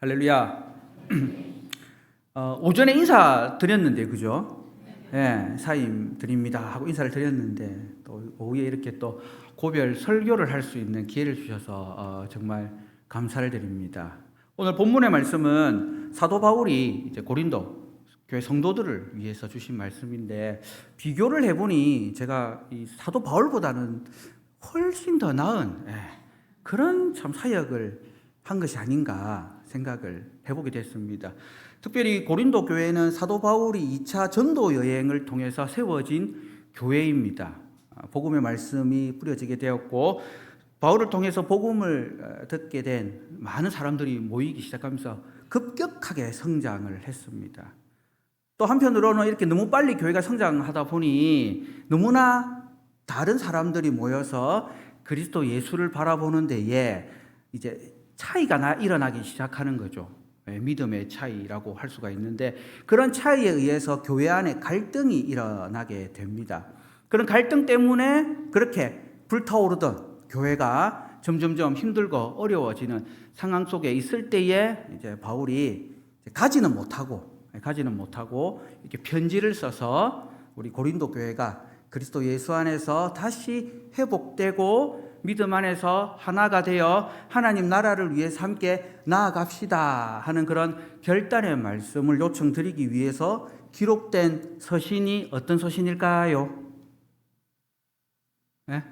할렐루야. 어, 오전에 인사 드렸는데 그죠? 예, 사임 드립니다 하고 인사를 드렸는데 또 오후에 이렇게 또 고별 설교를 할 수 있는 기회를 주셔서 어, 정말 감사를 드립니다. 오늘 본문의 말씀은 사도 바울이 이제 고린도 교회 성도들을 위해서 주신 말씀인데 비교를 해보니 제가 이 사도 바울보다는 훨씬 더 나은 예, 그런 참 사역을 한 것이 아닌가 생각을 해보게 됐습니다. 특별히 고린도 교회는 사도 바울이 2차 전도 여행을 통해서 세워진 교회입니다. 아, 복음의 말씀이 뿌려지게 되었고 바울을 통해서 복음을 어, 듣게 된 많은 사람들이 모이기 시작하면서 급격하게 성장을 했습니다. 또 한편으로는 이렇게 너무 빨리 교회가 성장하다 보니 너무나 다른 사람들이 모여서 그리스도 예수를 바라보는 데에 이제 차이가 나, 일어나기 시작하는 거죠. 예, 믿음의 차이라고 할 수가 있는데 그런 차이에 의해서 교회 안에 갈등이 일어나게 됩니다. 그런 갈등 때문에 그렇게 불타오르던 교회가 점점점 힘들고 어려워지는 상황 속에 있을 때에 이제 바울이 가지는 못하고 가지는 못하고 이렇게 편지를 써서 우리 고린도 교회가 그리스도 예수 안에서 다시 회복되고 믿음 안에서 하나가 되어 하나님 나라를 위해서 함께 나아갑시다 하는 그런 결단의 말씀을 요청드리기 위해서 기록된 서신이 어떤 서신일까요? 네?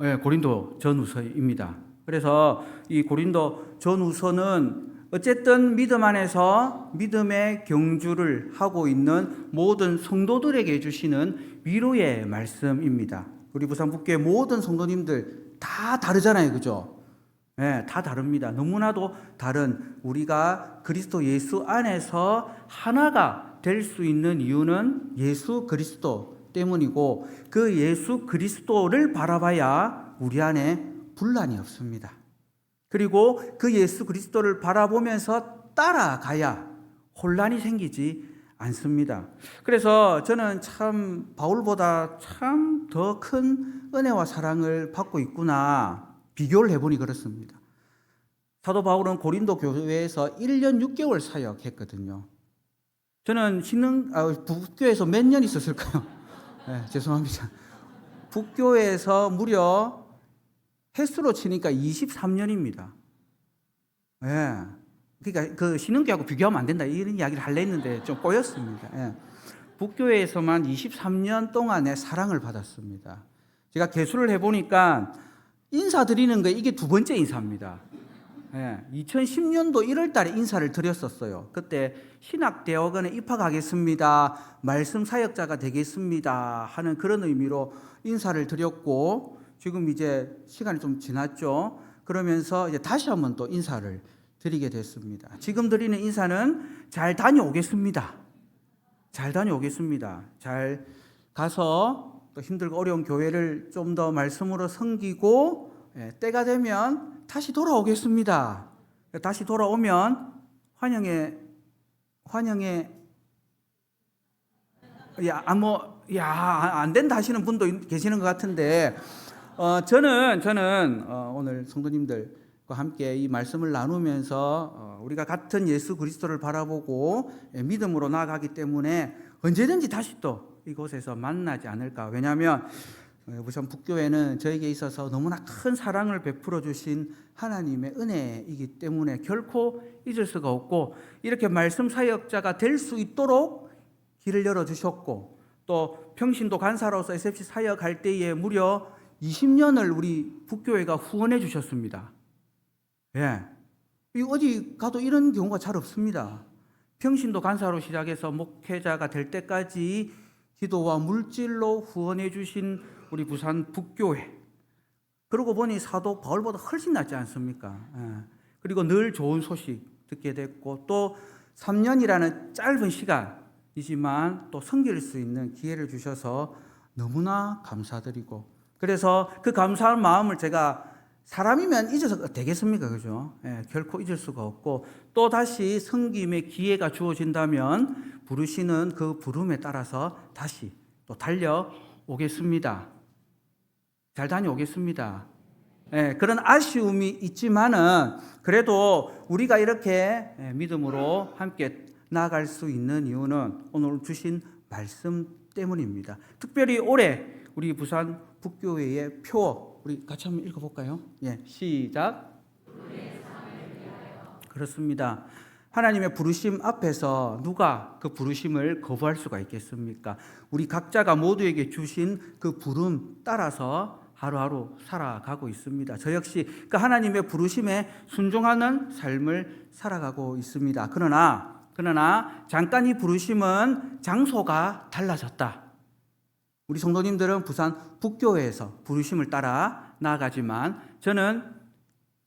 네, 고린도 전후서입니다. 그래서 이 고린도 전후서는 어쨌든 믿음 안에서 믿음의 경주를 하고 있는 모든 성도들에게 주시는 위로의 말씀입니다. 우리 부산 북교의 모든 성도님들 다 다르잖아요. 그죠? 네, 다 다릅니다. 너무나도 다른 우리가 그리스도 예수 안에서 하나가 될 수 있는 이유는 예수 그리스도 때문이고 그 예수 그리스도를 바라봐야 우리 안에 분란이 없습니다. 그리고 그 예수 그리스도를 바라보면서 따라가야 혼란이 생기지 않습니다. 그래서 저는 참 바울보다 참 더 큰 은혜와 사랑을 받고 있구나 비교를 해보니 그렇습니다. 사도 바울은 고린도 교회에서 1년 6개월 사역했거든요. 저는 신흥 아, 북교에서 몇 년 있었을까요? 네, 죄송합니다. 북교에서 무려 횟수로 치니까 23년입니다. 예. 네. 그러니까 그 신흥교하고 비교하면 안 된다 이런 이야기를 하려 했는데 좀 꼬였습니다. 예. 북교에서만 23년 동안의 사랑을 받았습니다. 제가 개수를 해보니까 인사드리는 거 이게 두 번째 인사입니다. 예, 2010년도 1월 달에 인사를 드렸었어요. 그때 신학대학원에 입학하겠습니다. 말씀 사역자가 되겠습니다. 하는 그런 의미로 인사를 드렸고, 지금 이제 시간이 좀 지났죠. 그러면서 이제 다시 한번 또 인사를 드리게 됐습니다. 지금 드리는 인사는 잘 다녀오겠습니다. 잘 다녀오겠습니다. 잘 가서 또 힘들고 어려운 교회를 좀 더 말씀으로 섬기고 예, 때가 되면 다시 돌아오겠습니다. 다시 돌아오면 환영에 환영에 야뭐야안 된다 하시는 분도 계시는 것 같은데 어, 저는 저는 어, 오늘 성도님들과 함께 이 말씀을 나누면서 어, 우리가 같은 예수 그리스도를 바라보고 예, 믿음으로 나아가기 때문에 언제든지 다시 또 이곳에서 만나지 않을까. 왜냐하면 어, 우선 북교회는 저에게 있어서 너무나 큰 사랑을 베풀어 주신 하나님의 은혜이기 때문에 결코 잊을 수가 없고 이렇게 말씀 사역자가 될 수 있도록 길을 열어 주셨고 또 평신도 간사로서 SFC 사역할 때에 무려 20년을 우리 북교회가 후원해 주셨습니다. 예. 어디 가도 이런 경우가 잘 없습니다. 평신도 간사로 시작해서 목회자가 될 때까지 기도와 물질로 후원해 주신 우리 부산 북교회. 그러고 보니 사도 바울보다 훨씬 낫지 않습니까? 예. 그리고 늘 좋은 소식 듣게 됐고 또 3년이라는 짧은 시간이지만 또 섬길 수 있는 기회를 주셔서 너무나 감사드리고 그래서 그 감사한 마음을 제가 사람이면 잊어서 되겠습니까? 그죠? 예, 결코 잊을 수가 없고 또 다시 성김의 기회가 주어진다면 부르시는 그 부름에 따라서 다시 또 달려오겠습니다. 잘 다녀오겠습니다. 예, 그런 아쉬움이 있지만은 그래도 우리가 이렇게 예, 믿음으로 함께 나아갈 수 있는 이유는 오늘 주신 말씀 때문입니다. 특별히 올해 우리 부산 북교회의 표 우리 같이 한번 읽어볼까요? 예, 시작. 그렇습니다. 하나님의 부르심 앞에서 누가 그 부르심을 거부할 수가 있겠습니까? 우리 각자가 모두에게 주신 그 부름 따라서 하루하루 살아가고 있습니다. 저 역시 그 하나님의 부르심에 순종하는 삶을 살아가고 있습니다. 그러나 그러나 잠깐 이 부르심은 장소가 달라졌다. 우리 성도님들은 부산 북교회에서 부르심을 따라 나아가지만 저는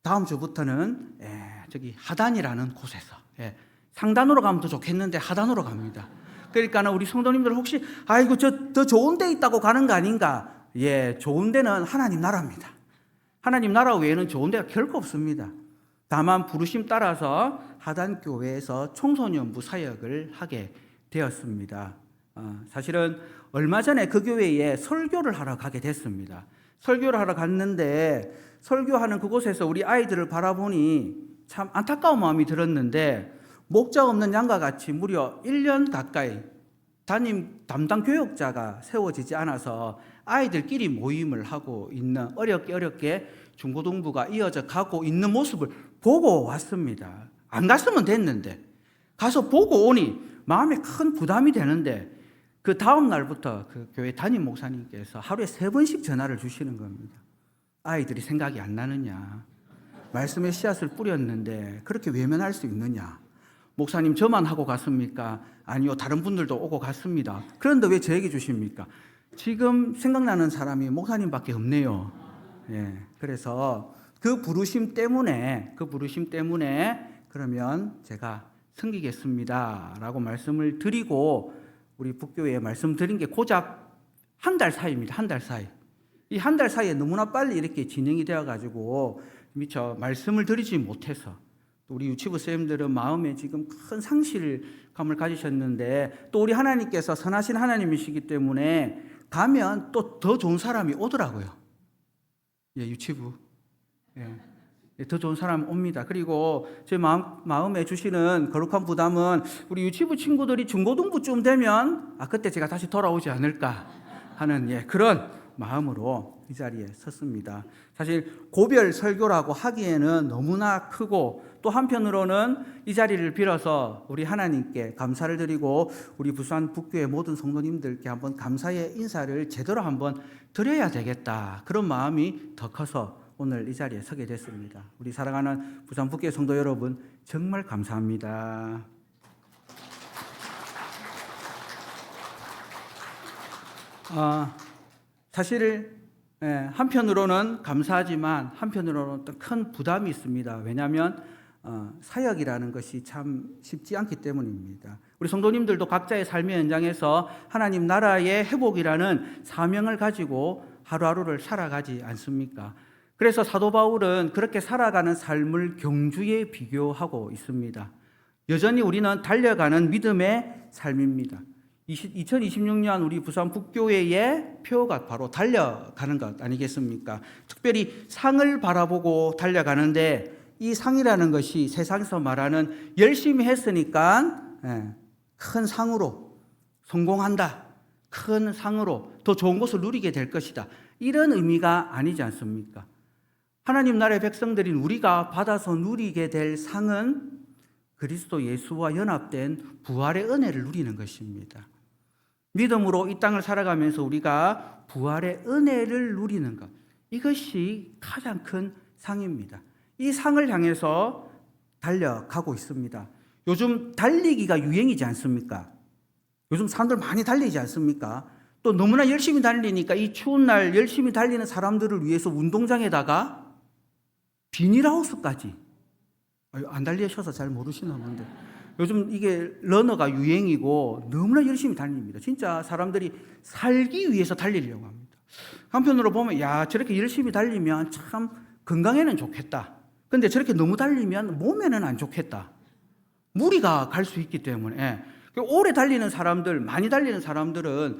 다음 주부터는 예, 저기 하단이라는 곳에서 예, 상단으로 가면 더 좋겠는데 하단으로 갑니다. 그러니까 우리 성도님들 혹시 아이고 저 더 좋은 데 있다고 가는 거 아닌가? 예, 좋은 데는 하나님 나라입니다. 하나님 나라 외에는 좋은 데가 결코 없습니다. 다만 부르심 따라서 하단 교회에서 청소년부 사역을 하게 되었습니다. 어, 사실은 얼마 전에 그 교회에 설교를 하러 가게 됐습니다. 설교를 하러 갔는데 설교하는 그곳에서 우리 아이들을 바라보니 참 안타까운 마음이 들었는데 목자 없는 양과 같이 무려 1년 가까이 담임 담당 교육자가 세워지지 않아서 아이들끼리 모임을 하고 있는 어렵게 어렵게 중고등부가 이어져 가고 있는 모습을 보고 왔습니다. 안 갔으면 됐는데 가서 보고 오니 마음에 큰 부담이 되는데 그 다음 날부터 그 교회 담임 목사님께서 하루에 세 번씩 전화를 주시는 겁니다. 아이들이 생각이 안 나느냐? 말씀의 씨앗을 뿌렸는데 그렇게 외면할 수 있느냐? 목사님 저만 하고 갔습니까? 아니요, 다른 분들도 오고 갔습니다. 그런데 왜 저에게 주십니까? 지금 생각나는 사람이 목사님밖에 없네요. 예, 그래서 그 부르심 때문에 그 부르심 때문에 그러면 제가 섬기겠습니다라고 말씀을 드리고 우리 북교회에 말씀드린 게 고작 한 달 사이입니다. 한 달 사이. 이 한 달 사이에 너무나 빨리 이렇게 진행이 되어 가지고 미처 말씀을 드리지 못해서 또 우리 유치부 쌤들은 마음에 지금 큰 상실감을 가지셨는데 또 우리 하나님께서 선하신 하나님이시기 때문에 가면 또 더 좋은 사람이 오더라고요. 예, 유치부. 예. 예, 더 좋은 사람 옵니다. 그리고 제 마음, 마음에 주시는 거룩한 부담은 우리 유치부 친구들이 중고등부쯤 되면 아, 그때 제가 다시 돌아오지 않을까 하는 예, 그런 마음으로 이 자리에 섰습니다. 사실 고별 설교라고 하기에는 너무나 크고 또 한편으로는 이 자리를 빌어서 우리 하나님께 감사를 드리고 우리 부산 북교의 모든 성도님들께 한번 감사의 인사를 제대로 한번 드려야 되겠다. 그런 마음이 더 커서 오늘 이 자리에 서게 됐습니다. 우리 사랑하는 부산 북교의 성도 여러분 정말 감사합니다. 아, 사실 예, 한편으로는 감사하지만 한편으로는 또 큰 부담이 있습니다. 왜냐하면 어, 사역이라는 것이 참 쉽지 않기 때문입니다. 우리 성도님들도 각자의 삶의 현장에서 하나님 나라의 회복이라는 사명을 가지고 하루하루를 살아가지 않습니까? 그래서 사도 바울은 그렇게 살아가는 삶을 경주에 비교하고 있습니다. 여전히 우리는 달려가는 믿음의 삶입니다. 2026년 우리 부산 북교회의 표가 바로 달려가는 것 아니겠습니까? 특별히 상을 바라보고 달려가는데 이 상이라는 것이 세상에서 말하는 열심히 했으니까 예, 큰 상으로 성공한다. 큰 상으로 더 좋은 것을 누리게 될 것이다. 이런 의미가 아니지 않습니까? 하나님 나라의 백성들인 우리가 받아서 누리게 될 상은 그리스도 예수와 연합된 부활의 은혜를 누리는 것입니다. 믿음으로 이 땅을 살아가면서 우리가 부활의 은혜를 누리는 것. 이것이 가장 큰 상입니다. 이 상을 향해서 달려가고 있습니다. 요즘 달리기가 유행이지 않습니까? 요즘 사람들 많이 달리지 않습니까? 또 너무나 열심히 달리니까 이 추운 날 열심히 달리는 사람들을 위해서 운동장에다가 비닐하우스까지 안 달리셔서 잘 모르시나 본데 요즘 이게 러너가 유행이고 너무나 열심히 달립니다. 진짜 사람들이 살기 위해서 달리려고 합니다. 한편으로 보면 야 저렇게 열심히 달리면 참 건강에는 좋겠다. 근데 저렇게 너무 달리면 몸에는 안 좋겠다. 무리가 갈 수 있기 때문에 오래 달리는 사람들, 많이 달리는 사람들은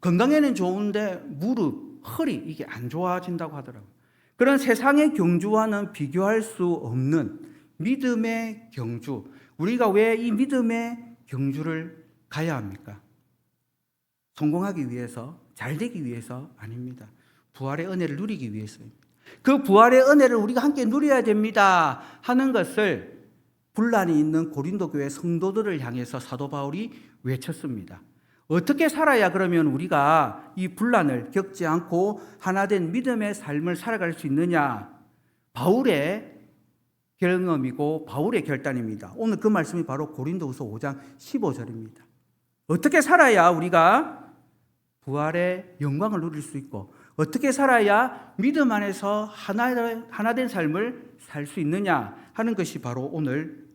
건강에는 좋은데 무릎, 허리 이게 안 좋아진다고 하더라고요. 그런 세상의 경주와는 비교할 수 없는 믿음의 경주. 우리가 왜 이 믿음의 경주를 가야 합니까? 성공하기 위해서, 잘 되기 위해서 아닙니다. 부활의 은혜를 누리기 위해서입니다. 그 부활의 은혜를 우리가 함께 누려야 됩니다. 하는 것을 분란이 있는 고린도 교회 성도들을 향해서 사도 바울이 외쳤습니다. 어떻게 살아야 그러면 우리가 이 분란을 겪지 않고 하나된 믿음의 삶을 살아갈 수 있느냐? 바울의 경험이고 바울의 결단입니다. 오늘 그 말씀이 바로 고린도후서 5장 15절입니다. 어떻게 살아야 우리가 부활의 영광을 누릴 수 있고 어떻게 살아야 믿음 안에서 하나, 하나된 삶을 살 수 있느냐 하는 것이 바로 오늘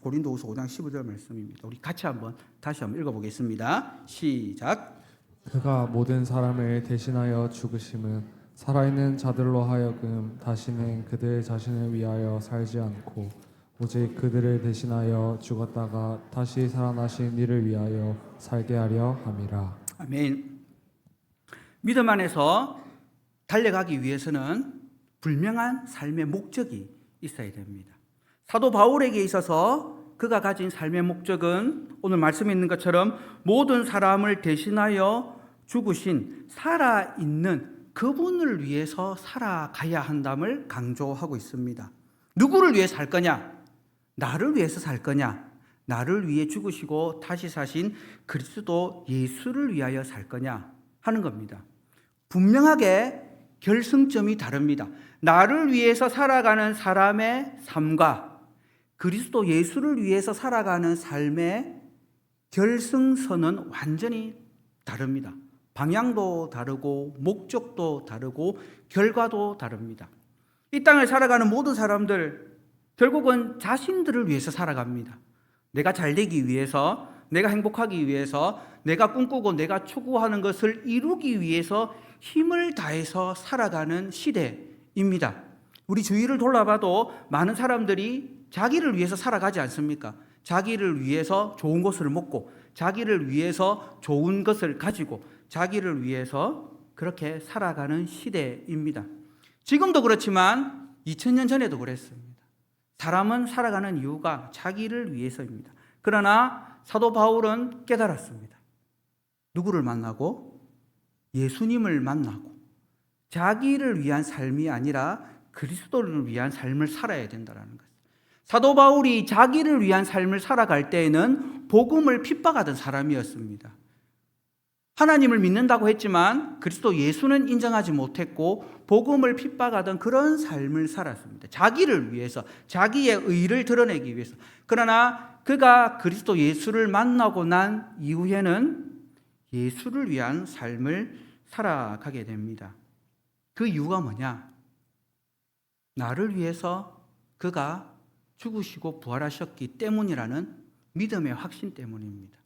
고린도후서 5장 15절 말씀입니다. 우리 같이 한번 다시 한번 읽어보겠습니다. 시작. 그가 모든 사람을 대신하여 죽으심은 살아있는 자들로 하여금 다시는 그들 자신을 위하여 살지 않고 오직 그들을 대신하여 죽었다가 다시 살아나신 이를 위하여 살게 하려 함이라. 아멘. 믿음 안에서 달려가기 위해서는 분명한 삶의 목적이 있어야 됩니다. 사도 바울에게 있어서 그가 가진 삶의 목적은 오늘 말씀에 있는 것처럼 모든 사람을 대신하여 죽으신 살아있는 그분을 위해서 살아가야 한담을 강조하고 있습니다. 누구를 위해 살 거냐? 나를 위해서 살 거냐? 나를 위해 죽으시고 다시 사신 그리스도 예수를 위하여 살 거냐? 하는 겁니다. 분명하게 결승점이 다릅니다. 나를 위해서 살아가는 사람의 삶과 그리스도 예수를 위해서 살아가는 삶의 결승선은 완전히 다릅니다. 방향도 다르고 목적도 다르고 결과도 다릅니다. 이 땅을 살아가는 모든 사람들 결국은 자신들을 위해서 살아갑니다. 내가 잘 되기 위해서, 내가 행복하기 위해서, 내가 꿈꾸고 내가 추구하는 것을 이루기 위해서 힘을 다해서 살아가는 시대입니다. 우리 주위를 돌아봐도 많은 사람들이 자기를 위해서 살아가지 않습니까? 자기를 위해서 좋은 것을 먹고, 자기를 위해서 좋은 것을 가지고, 자기를 위해서 그렇게 살아가는 시대입니다. 지금도 그렇지만 2000년 전에도 그랬습니다. 사람은 살아가는 이유가 자기를 위해서입니다. 그러나 사도 바울은 깨달았습니다. 누구를 만나고 예수님을 만나고 자기를 위한 삶이 아니라 그리스도를 위한 삶을 살아야 된다는 것. 사도 바울이 자기를 위한 삶을 살아갈 때에는 복음을 핍박하던 사람이었습니다. 하나님을 믿는다고 했지만 그리스도 예수는 인정하지 못했고 복음을 핍박하던 그런 삶을 살았습니다. 자기를 위해서 자기의 의를 드러내기 위해서. 그러나 그가 그리스도 예수를 만나고 난 이후에는 예수를 위한 삶을 살아가게 됩니다. 그 이유가 뭐냐? 나를 위해서 그가 죽으시고 부활하셨기 때문이라는 믿음의 확신 때문입니다.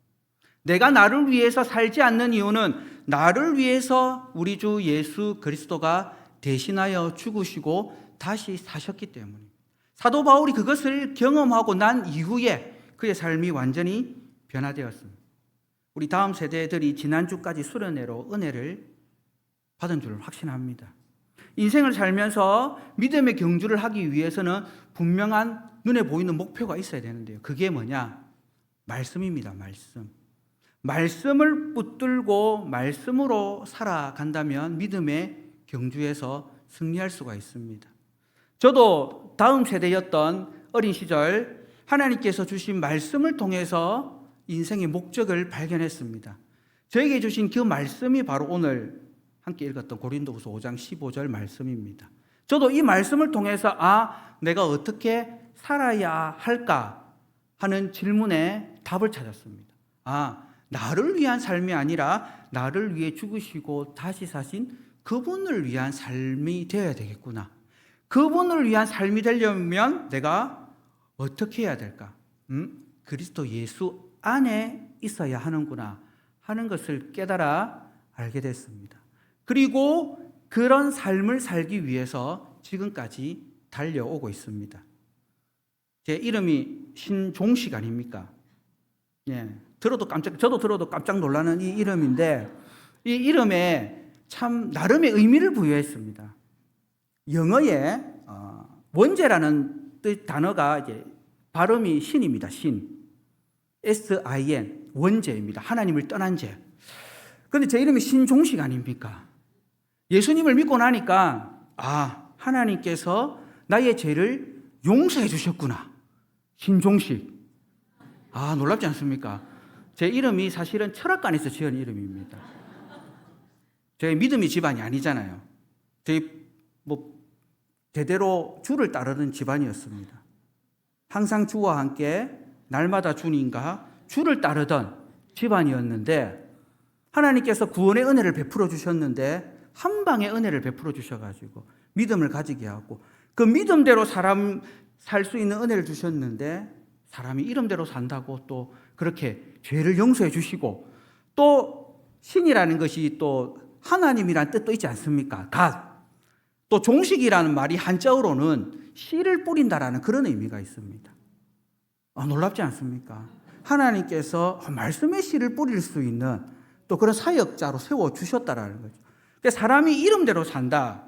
내가 나를 위해서 살지 않는 이유는 나를 위해서 우리 주 예수 그리스도가 대신하여 죽으시고 다시 사셨기 때문입니다. 사도 바울이 그것을 경험하고 난 이후에 그의 삶이 완전히 변화되었습니다. 우리 다음 세대들이 지난주까지 수련회로 은혜를 받은 줄 확신합니다. 인생을 살면서 믿음의 경주를 하기 위해서는 분명한 눈에 보이는 목표가 있어야 되는데요. 그게 뭐냐? 말씀입니다. 말씀. 말씀을 붙들고 말씀으로 살아간다면 믿음의 경주에서 승리할 수가 있습니다. 저도 다음 세대였던 어린 시절 하나님께서 주신 말씀을 통해서 인생의 목적을 발견했습니다. 저에게 주신 그 말씀이 바로 오늘 함께 읽었던 고린도후서 5장 15절 말씀입니다. 저도 이 말씀을 통해서 아, 내가 어떻게 살아야 할까 하는 질문에 답을 찾았습니다. 아, 나를 위한 삶이 아니라 나를 위해 죽으시고 다시 사신 그분을 위한 삶이 되어야 되겠구나. 그분을 위한 삶이 되려면 내가 어떻게 해야 될까? 음? 그리스도 예수 안에 있어야 하는구나 하는 것을 깨달아 알게 됐습니다. 그리고 그런 삶을 살기 위해서 지금까지 달려오고 있습니다. 제 이름이 신종식 아닙니까? 예. 들어도 깜짝, 저도 들어도 깜짝 놀라는 이 이름인데, 이 이름에 참 나름의 의미를 부여했습니다. 영어의 어, 원죄라는 뜻 단어가 이제 발음이 신입니다. 신. S-I-N. 원죄입니다. 하나님을 떠난 죄. 근데 제 이름이 신종식 아닙니까? 예수님을 믿고 나니까, 아, 하나님께서 나의 죄를 용서해 주셨구나. 신종식. 아, 놀랍지 않습니까? 제 이름이 사실은 철학관에서 지은 이름입니다. 제 믿음이 집안이 아니잖아요. 제 뭐, 대대로 주를 따르는 집안이었습니다. 항상 주와 함께 날마다 주님과 주를 따르던 집안이었는데 하나님께서 구원의 은혜를 베풀어 주셨는데 한 방의 은혜를 베풀어 주셔가지고 믿음을 가지게 하고 그 믿음대로 사람 살 수 있는 은혜를 주셨는데 사람이 이름대로 산다고 또 그렇게 죄를 용서해 주시고 또 신이라는 것이 또 하나님이란 뜻도 있지 않습니까? 갓. 또 종식이라는 말이 한자어로는 씨를 뿌린다라는 그런 의미가 있습니다. 아, 놀랍지 않습니까? 하나님께서 말씀의 씨를 뿌릴 수 있는 또 그런 사역자로 세워 주셨다라는 거죠. 그러니까 사람이 이름대로 산다.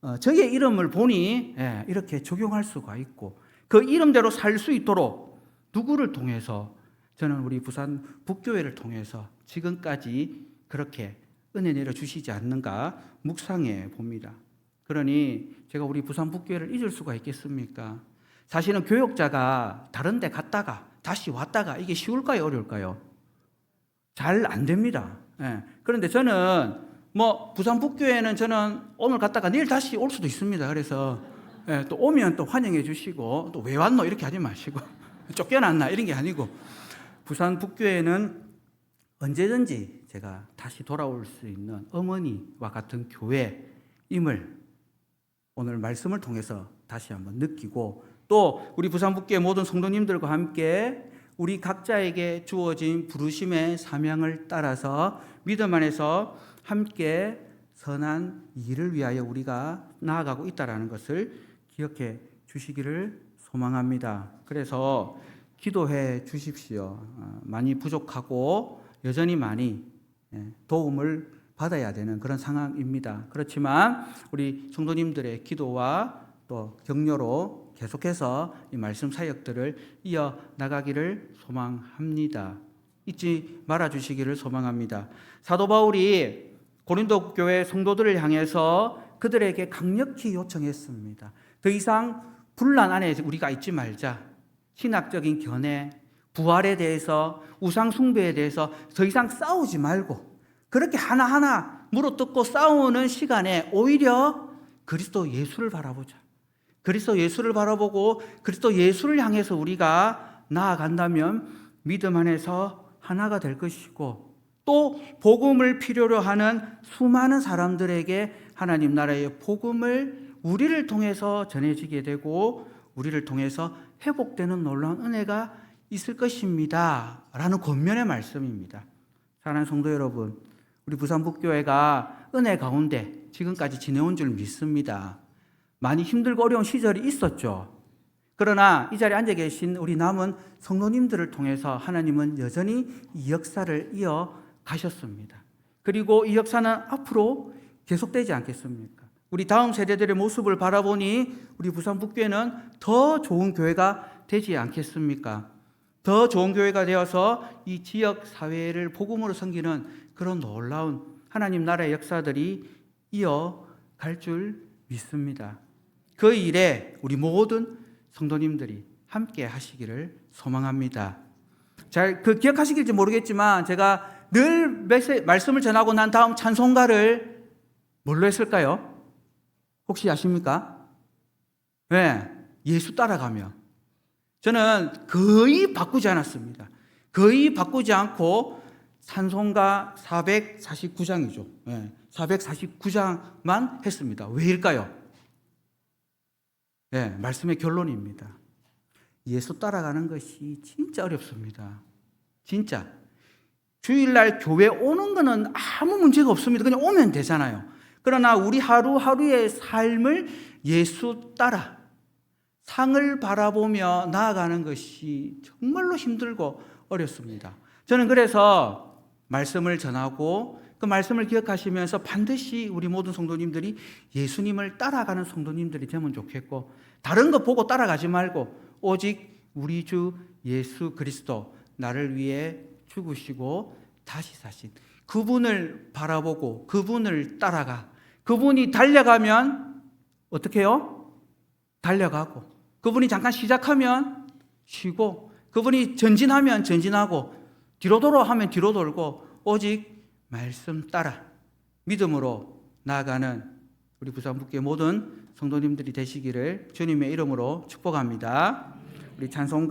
어, 저의 이름을 보니 예, 이렇게 적용할 수가 있고 그 이름대로 살 수 있도록 누구를 통해서 저는 우리 부산 북교회를 통해서 지금까지 그렇게 은혜 내려 주시지 않는가 묵상해 봅니다. 그러니 제가 우리 부산 북교회를 잊을 수가 있겠습니까? 사실은 교역자가 다른 데 갔다가 다시 왔다가 이게 쉬울까요? 어려울까요? 잘 안 됩니다. 예. 그런데 저는 뭐 부산 북교회는 저는 오늘 갔다가 내일 다시 올 수도 있습니다. 그래서 예, 또 오면 또 환영해 주시고 또 왜 왔노? 이렇게 하지 마시고. 쫓겨났나? 이런 게 아니고. 부산 북교회는 언제든지 제가 다시 돌아올 수 있는 어머니와 같은 교회임을 오늘 말씀을 통해서 다시 한번 느끼고 또 우리 부산 북교회 모든 성도님들과 함께 우리 각자에게 주어진 부르심의 사명을 따라서 믿음 안에서 함께 선한 일을 위하여 우리가 나아가고 있다라는 것을 기억해 주시기를 소망합니다. 그래서 기도해 주십시오. 어, 많이 부족하고 여전히 많이 예, 도움을 받아야 되는 그런 상황입니다. 그렇지만 우리 성도님들의 기도와 또 격려로 계속해서 이 말씀 사역들을 이어 나가기를 소망합니다. 잊지 말아 주시기를 소망합니다. 사도 바울이 고린도 교회 성도들을 향해서 그들에게 강력히 요청했습니다. 더 이상 분란 안에 우리가 있지 말자. 신학적인 견해, 부활에 대해서, 우상 숭배에 대해서 더 이상 싸우지 말고 그렇게 하나하나 물어뜯고 싸우는 시간에 오히려 그리스도 예수를 바라보자. 그리스도 예수를 바라보고 그리스도 예수를 향해서 우리가 나아간다면 믿음 안에서 하나가 될 것이고 또 복음을 필요로 하는 수많은 사람들에게 하나님 나라의 복음을 우리를 통해서 전해지게 되고 우리를 통해서 회복되는 놀라운 은혜가 있을 것입니다. 라는 권면의 말씀입니다. 사랑하는 성도 여러분, 우리 부산북교회가 은혜 가운데 지금까지 지내온 줄 믿습니다. 많이 힘들고 어려운 시절이 있었죠. 그러나 이 자리에 앉아 계신 우리 남은 성도님들을 통해서 하나님은 여전히 이 역사를 이어 가셨습니다. 그리고 이 역사는 앞으로 계속되지 않겠습니까? 우리 다음 세대들의 모습을 바라보니 우리 부산 북교회는 더 좋은 교회가 되지 않겠습니까? 더 좋은 교회가 되어서 이 지역 사회를 복음으로 섬기는 그런 놀라운 하나님 나라의 역사들이 이어 갈 줄 믿습니다. 그 일에 우리 모든 성도님들이 함께 하시기를 소망합니다. 잘 그 기억하시길지 모르겠지만 제가 늘 말씀을 전하고 난 다음 찬송가를 뭘로 했을까요? 혹시 아십니까? 네, 예수 따라가며. 저는 거의 바꾸지 않았습니다. 거의 바꾸지 않고 찬송가 449장이죠. 네, 449장만 했습니다. 왜일까요? 네, 말씀의 결론입니다. 예수 따라가는 것이 진짜 어렵습니다. 진짜. 주일날 교회 오는 거는 아무 문제가 없습니다. 그냥 오면 되잖아요. 그러나 우리 하루하루의 삶을 예수 따라 상을 바라보며 나아가는 것이 정말로 힘들고 어렵습니다. 저는 그래서 말씀을 전하고 그 말씀을 기억하시면서 반드시 우리 모든 성도님들이 예수님을 따라가는 성도님들이 되면 좋겠고 다른 거 보고 따라가지 말고 오직 우리 주 예수 그리스도 나를 위해 죽으시고 다시 사신 그분을 바라보고 그분을 따라가 그분이 달려가면 어떻게 해요? 달려가고 그분이 잠깐 시작하면 쉬고 그분이 전진하면 전진하고 뒤로 돌아 하면 뒤로 돌고 오직 말씀 따라 믿음으로 나아가는 우리 부산북교의 모든 성도님들이 되시기를 주님의 이름으로 축복합니다. 우리 찬송